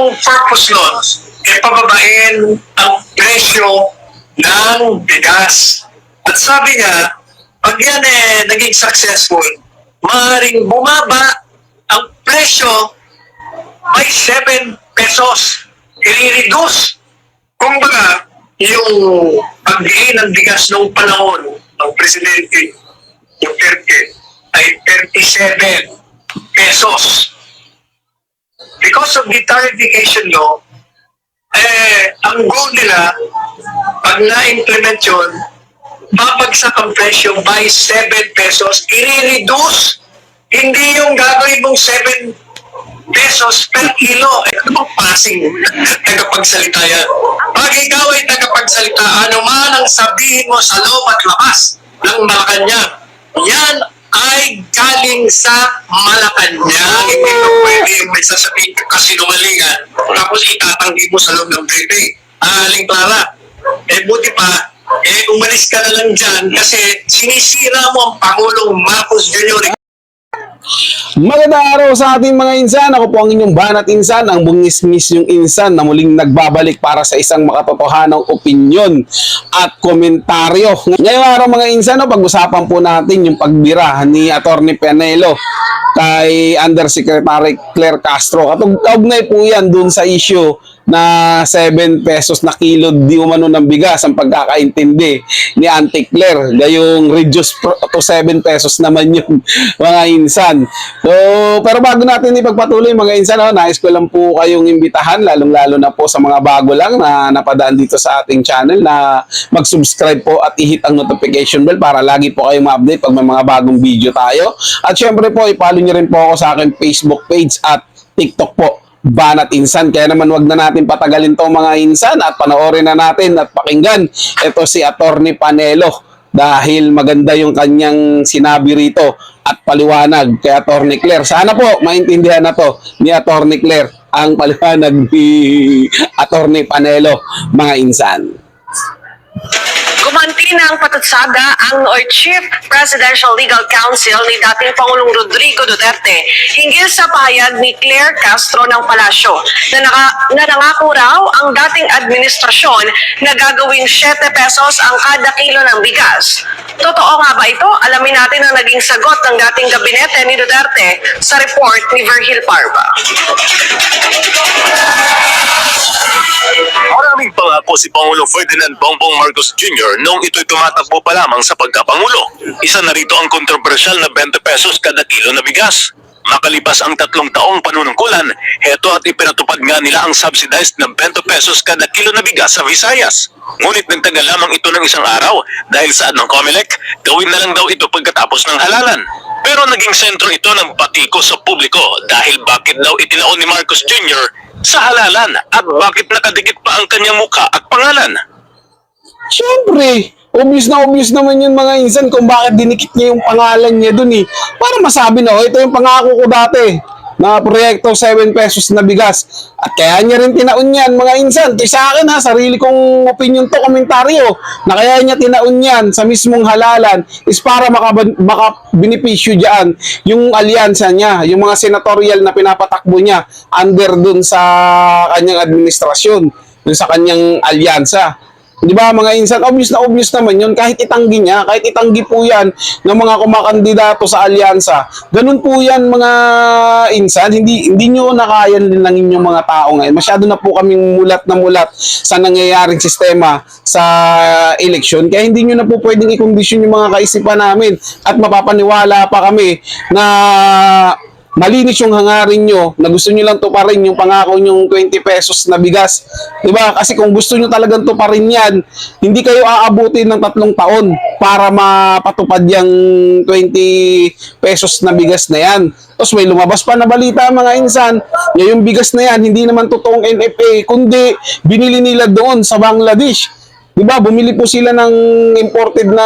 ang purpose nun, e pababain ang presyo ng bigas. At sabi niya, pag yan eh, naging successful, maaaring bumaba ang presyo by 7 pesos. I-reduce. Kung baga, yung pagbili ng bigas noong panahon ng Presidente Duterte ay 37 pesos. Because of the tariffication law, eh, ang goal nila, pag na-implement yun, babagsak ang presyo by 7 pesos. I-reduce. Hindi yung gagawin mong 7 pesos per kilo. Eh, ano bang passing tagapagsalita yan? Pag ikaw ay tagapagsalita, ano man ang sabihin mo sa loob at labas ng Malacanang, yan ay galing sa Malacanang. Hindi ka pwede may sasabihin ka kasinungalingan tapos itatanggi mo sa loob ng PP. Aling Clara, eh buti pa, eh umalis ka na lang dyan kasi sinisira mo ang Pangulong Marcos Jr. Magandang araw sa ating mga insan. Ako po ang inyong banat insan, ang bungis-ngis yung insan na muling nagbabalik para sa isang makatotohanang opinyon at komentaryo. Ngayong araw mga insan, no, pag-usapan po natin yung pagbira ni Attorney Penelo kay Undersecretary Claire Castro. Katug kaugnay po yan dun sa issue na 7 pesos na kilo di umano ng bigas ang pagkakaintindi ni Auntie Claire. Gayong reduce to 7 pesos naman yung mga insan. So, pero bago natin ipagpatuloy mga insan, no, nais ko lang po kayong imbitahan, lalong-lalo na po sa mga bago lang na napadaan dito sa ating channel na mag-subscribe po at i-hit ang notification bell para lagi po kayong ma-update pag may mga bagong video tayo. At syempre po, ipalo nyo rin po ako sa aking Facebook page at TikTok po. Banat Insan. Kaya naman wag na natin patagalin to mga insan at panoorin na natin at pakinggan. Ito si Attorney Panelo dahil maganda yung kanyang sinabi rito at paliwanag kay Attorney Claire. Sana po maintindihan na to ni Attorney Claire ang paliwanag ni Attorney Panelo mga insan. Gumanti ng patutsada ang or Chief Presidential Legal Counsel ni dating Pangulong Rodrigo Duterte hinggil sa pahayag ni Claire Castro ng Palasyo na, naka, na nangako raw ang dating administrasyon na gagawing 7 pesos ang kada kilo ng bigas. Totoo nga ba ito? Alamin natin ang naging sagot ng dating gabinete ni Duterte sa report ni Virgil Parva. Maraming pangako si Pangulong Ferdinand Bongbong Marcos Jr. noong ito'y tumatakbo pa lamang sa pagkapangulo. Isa na rito ang kontrobersyal na 20 pesos kada kilo na bigas. Makalipas ang tatlong taong panunungkulan, heto at ipinatupad nga nila ang subsidized na 20 pesos kada kilo na bigas sa Visayas. Ngunit nagtagal lamang ito ng isang araw dahil sa ng COMELEC, gawin na lang daw ito pagkatapos ng halalan. Pero naging sentro ito ng patiko sa publiko dahil bakit daw itinaon ni Marcos Jr. sa halalan at bakit nakadikit pa ang kanyang muka at pangalan. Siyempre, obvious na obvious naman yun mga insan kung bakit dinikit niya yung pangalan niya dun eh. Para masabi na, oh, ito yung pangako ko dati na proyekto 7 pesos na bigas. At kaya niya rin tinaon yan mga insan. Ito sa akin ha, sarili kong opinion to, komentaryo. Na kaya niya tinaon yan sa mismong halalan is para maka, maka benepisyo dyan yung alyansa niya, yung mga senatorial na pinapatakbo niya under dun sa kanyang administrasyon, dun sa kanyang alyansa. Di ba mga insan, obvious na obvious naman yun, kahit itanggi niya, kahit itanggi po yan ng mga kumakandidato sa alyansa. Ganun po yan mga insan, hindi, hindi nyo nakayan din ng inyong mga tao ngayon. Masyado na po kaming mulat na mulat sa nangyayaring sistema sa eleksyon, kaya hindi nyo na po pwedeng i-condition yung mga kaisipan namin at mapapaniwala pa kami na malinis yung hangarin nyo na gusto nyo lang tuparin yung pangako nyong 20 pesos na bigas. ba? Kasi kung gusto nyo talagang tuparin yan, hindi kayo aabutin ng tatlong taon para mapatupad yung 20 pesos na bigas na yan. Tapos may lumabas pa na balita mga insan, yung bigas na yan, hindi naman totoong NFA, kundi binili nila doon sa Bangladesh. Di ba? Bumili po sila ng imported na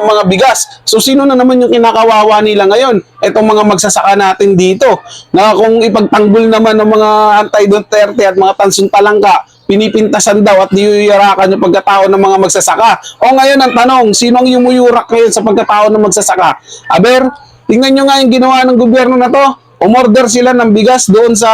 mga bigas. So, sino na naman yung kinakawawa nila ngayon? Itong mga magsasaka natin dito. Na kung ipagtanggol naman ng mga anti-Duterte at mga tansong talangka, pinipintasan daw at niyuyurakan yung pagkatao ng mga magsasaka. O ngayon ang tanong, sino ang yumuyurak ngayon sa pagkatao ng magsasaka? Aber, tingnan nyo nga yung ginawa ng gobyerno na to. Umorder sila ng bigas doon sa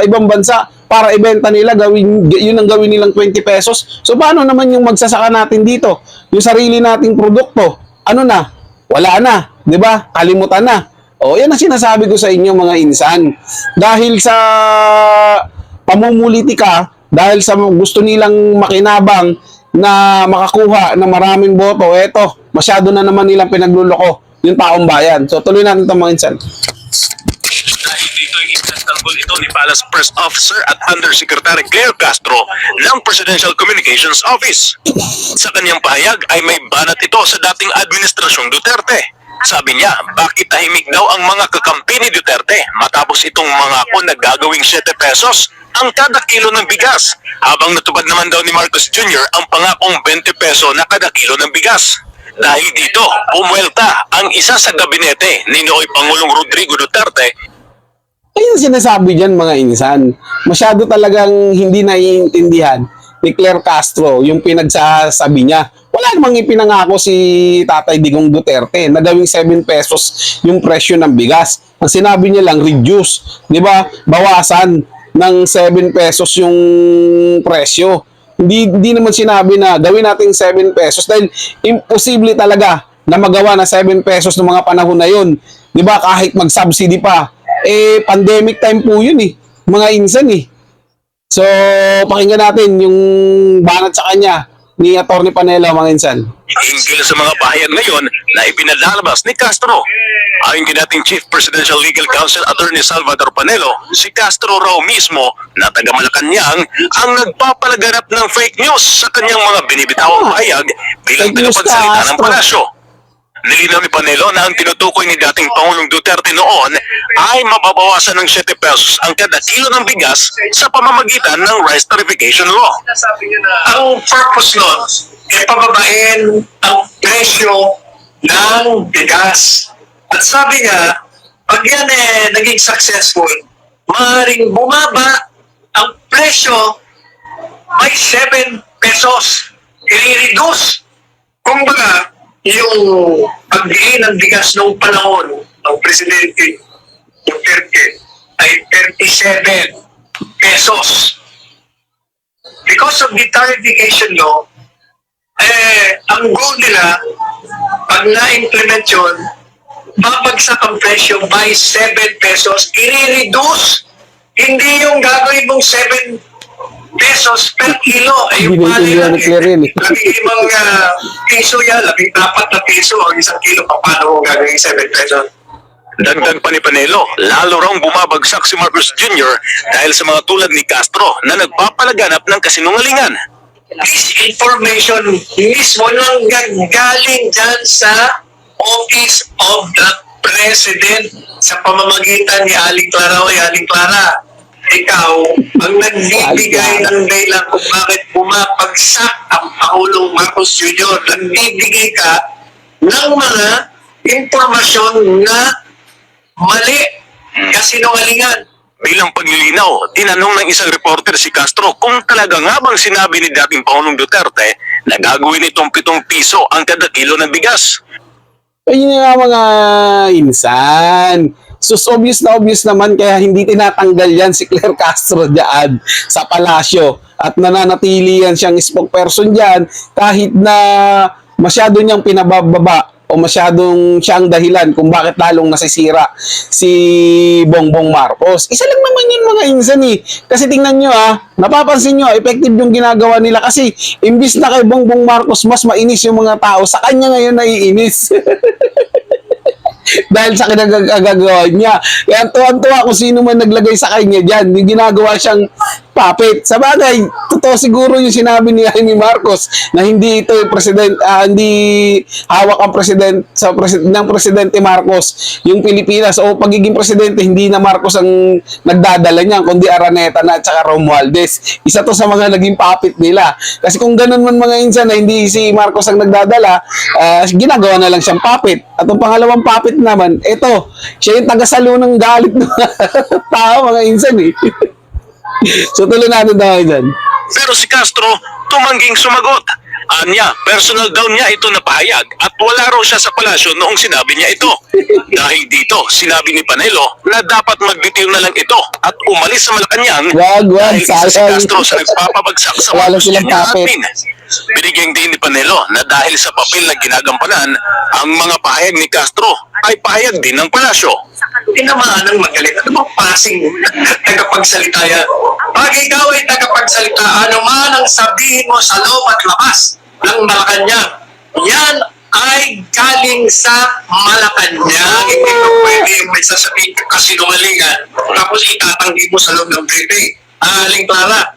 ibang bansa para ibenta nila, gawin, yun ang gawin nilang 20 pesos. So paano naman yung magsasaka natin dito? Yung sarili nating produkto, ano na? Wala na, 'di ba? Kalimutan na. O, yan ang sinasabi ko sa inyo mga insan. Dahil sa pamumulitika, dahil sa gusto nilang makinabang na makakuha ng maraming boto, eto, masyado na naman nilang pinagluloko yung taong bayan. So, tuloy natin ito mga insan. Ito ni Palace Press Officer at Undersecretary Claire Castro ng Presidential Communications Office. Sa kanyang pahayag ay may banat ito sa dating administrasyong Duterte. Sabi niya, bakit tahimik daw ang mga kakampi ni Duterte matapos itong mga ako na gagawing 7 pesos ang kada kilo ng bigas habang natupad naman daw ni Marcos Jr. ang pangakong 20 peso na kada kilo ng bigas. Dahil dito, pumuelta ang isa sa gabinete ni Nooy Pangulong Rodrigo Duterte Ayun sinasabi dyan mga insan. Masyado talagang hindi naiintindihan ni Claire Castro yung pinagsasabi niya. Wala namang ipinangako si Tatay Digong Duterte na gawing 7 pesos yung presyo ng bigas. Ang sinabi niya lang, reduce. Di ba? Bawasan ng 7 pesos yung presyo. Hindi, hindi naman sinabi na gawin natin 7 pesos dahil imposible talaga na magawa na 7 pesos ng mga panahon na yun. Di ba? Kahit mag-subsidy pa. Eh, pandemic time po yun eh. Mga insan eh. So, pakinggan natin yung banat sa kanya ni Atty. Panela, mga insan. Hinggil sa mga pahayag ngayon na ipinalalabas ni Castro. Ayon kay dating Chief Presidential Legal Counsel Attorney Salvador Panelo, si Castro raw mismo na taga Malacanang ang nagpapalaganap ng fake news sa kanyang mga binibitawang Ah, pahayag bilang tagapagsalita ng palasyo. Nilinaw ni Panelo na ang tinutukoy ni dating Pangulong Duterte noon ay mababawasan ng 7 pesos ang kada kilo ng bigas sa pamamagitan ng rice tarification law. Ang purpose nun, ay pababain ang presyo ng bigas. At sabi nga, pag yan eh, naging successful, maaaring bumaba ang presyo by 7 pesos. I-reduce. Kumbaga, yung pagbili ng bigas noong panahon ng Presidente Duterte ay 37 pesos. Because of the tarification law, eh, ang goal nila, pag na-implement yun, babagsak ang presyo by 7 pesos. I-reduce. Hindi yung gagawin mong 7 pesos per kilo. Eh, yung yun eh. Labing limang ah, piso yan, labing apat na piso ang isang kilo. Paano mo gagawin 7 pesos? Dagdag pa ni Panelo, lalo raw bumabagsak si Marcos Jr. dahil sa mga tulad ni Castro na nagpapalaganap ng kasinungalingan. This information mismo nang galing dyan sa Office of the President sa pamamagitan ni Aling Clara o Aling Clara. Ikaw ang nagbibigay ng dahilan kung bakit bumapagsak ang Pangulong Marcos Jr. Nagbibigay ka ng mga impormasyon na mali kasinungalingan. Bilang paglilinaw, tinanong ng isang reporter si Castro kung talaga nga bang sinabi ni dating Pangulong Duterte na gagawin itong 7 piso ang kada kilo ng bigas. Ayun nga mga insan. Sus obvious na obvious naman kaya hindi tinatanggal yan si Claire Castro diyan sa palasyo at nananatili yan siyang spokesperson diyan kahit na masyado niyang pinabababa o masyadong siyang dahilan kung bakit lalong nasisira si Bongbong Marcos. Isa lang naman yun mga insan eh. Kasi tingnan nyo ah, napapansin nyo, effective yung ginagawa nila kasi imbis na kay Bongbong Marcos mas mainis yung mga tao, sa kanya ngayon naiinis. dahil sa kinagagawa niya. Kaya tuwan-tuwa kung sino man naglagay sa kanya dyan. Yung ginagawa siyang puppet. Sa bagay, totoo siguro yung sinabi ni Jaime Marcos na hindi ito yung president, ah, hindi hawak ang president sa presid ng presidente Marcos yung Pilipinas o pagiging presidente hindi na Marcos ang nagdadala niyan kundi Araneta na at saka Romualdez. Isa to sa mga naging puppet nila. Kasi kung ganun man mga insan na hindi si Marcos ang nagdadala, ah, ginagawa na lang siyang puppet. At ang pangalawang puppet naman, ito, siya yung tagasalo ng galit ng tao mga insan eh. so tuloy natin tayo dyan. Pero si Castro tumangging sumagot Anya, personal daw niya ito na pahayag at wala raw siya sa palasyo noong sinabi niya ito. Dahil dito, sinabi ni Panelo na dapat magbitiw na lang ito at umalis sa Malacanang Wag, wag, dahil isa si. Castro sa nagpapabagsak sa Wala silang papel. Admin. Binigyan din ni Panelo na dahil sa papel na ginagampanan, ang mga pahayag ni Castro ay pahayag din ng palasyo. tinamaan ng magaling. Ano bang pasing tagapagsalita yan? Pag ikaw ay tagapagsalita, ano man ang sabihin mo sa loob at labas ng Malacanang, yan ay galing sa Malacanang. Hindi ko pwede may sasabihin ka kasinungalingan tapos itatanggi mo sa loob ng briefing. Aling Clara,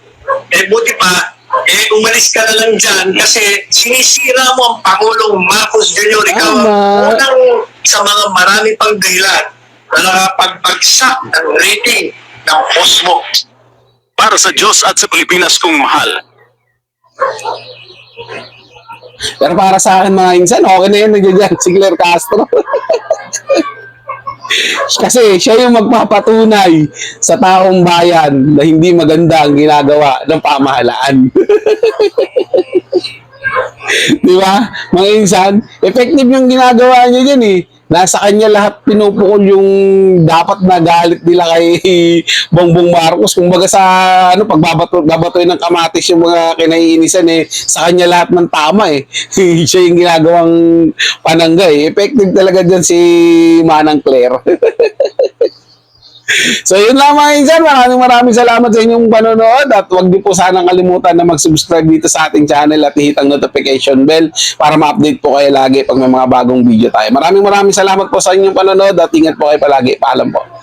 eh buti pa, eh umalis ka na lang dyan kasi sinisira mo ang Pangulong Marcos Jr. Ikaw ang unang sa mga marami pang dahilan na nakapagpagsak ng rating ng post mo. Para sa Diyos at sa Pilipinas kong mahal, Pero para sa akin mga insan, okay na yun nandiyan si Claire Castro. Kasi siya yung magpapatunay sa taong bayan na hindi maganda ang ginagawa ng pamahalaan. Di ba? Mga insan, effective yung ginagawa niya dyan eh. Nasa kanya lahat pinupukol yung dapat na galit nila kay Bongbong Marcos. Kung baga sa ano, pagbabato, babatoy ng kamatis yung mga kinaiinisan eh, sa kanya lahat ng tama eh. Siya yung ginagawang panangga eh. Effective talaga dyan si Manang Claire. So yun lang mga insan, maraming maraming salamat sa inyong panonood at huwag niyo po sanang kalimutan na mag-subscribe dito sa ating channel at i-hit ang notification bell para ma-update po kayo lagi pag may mga bagong video tayo. Maraming maraming salamat po sa inyong panonood at ingat po kayo palagi. Paalam po.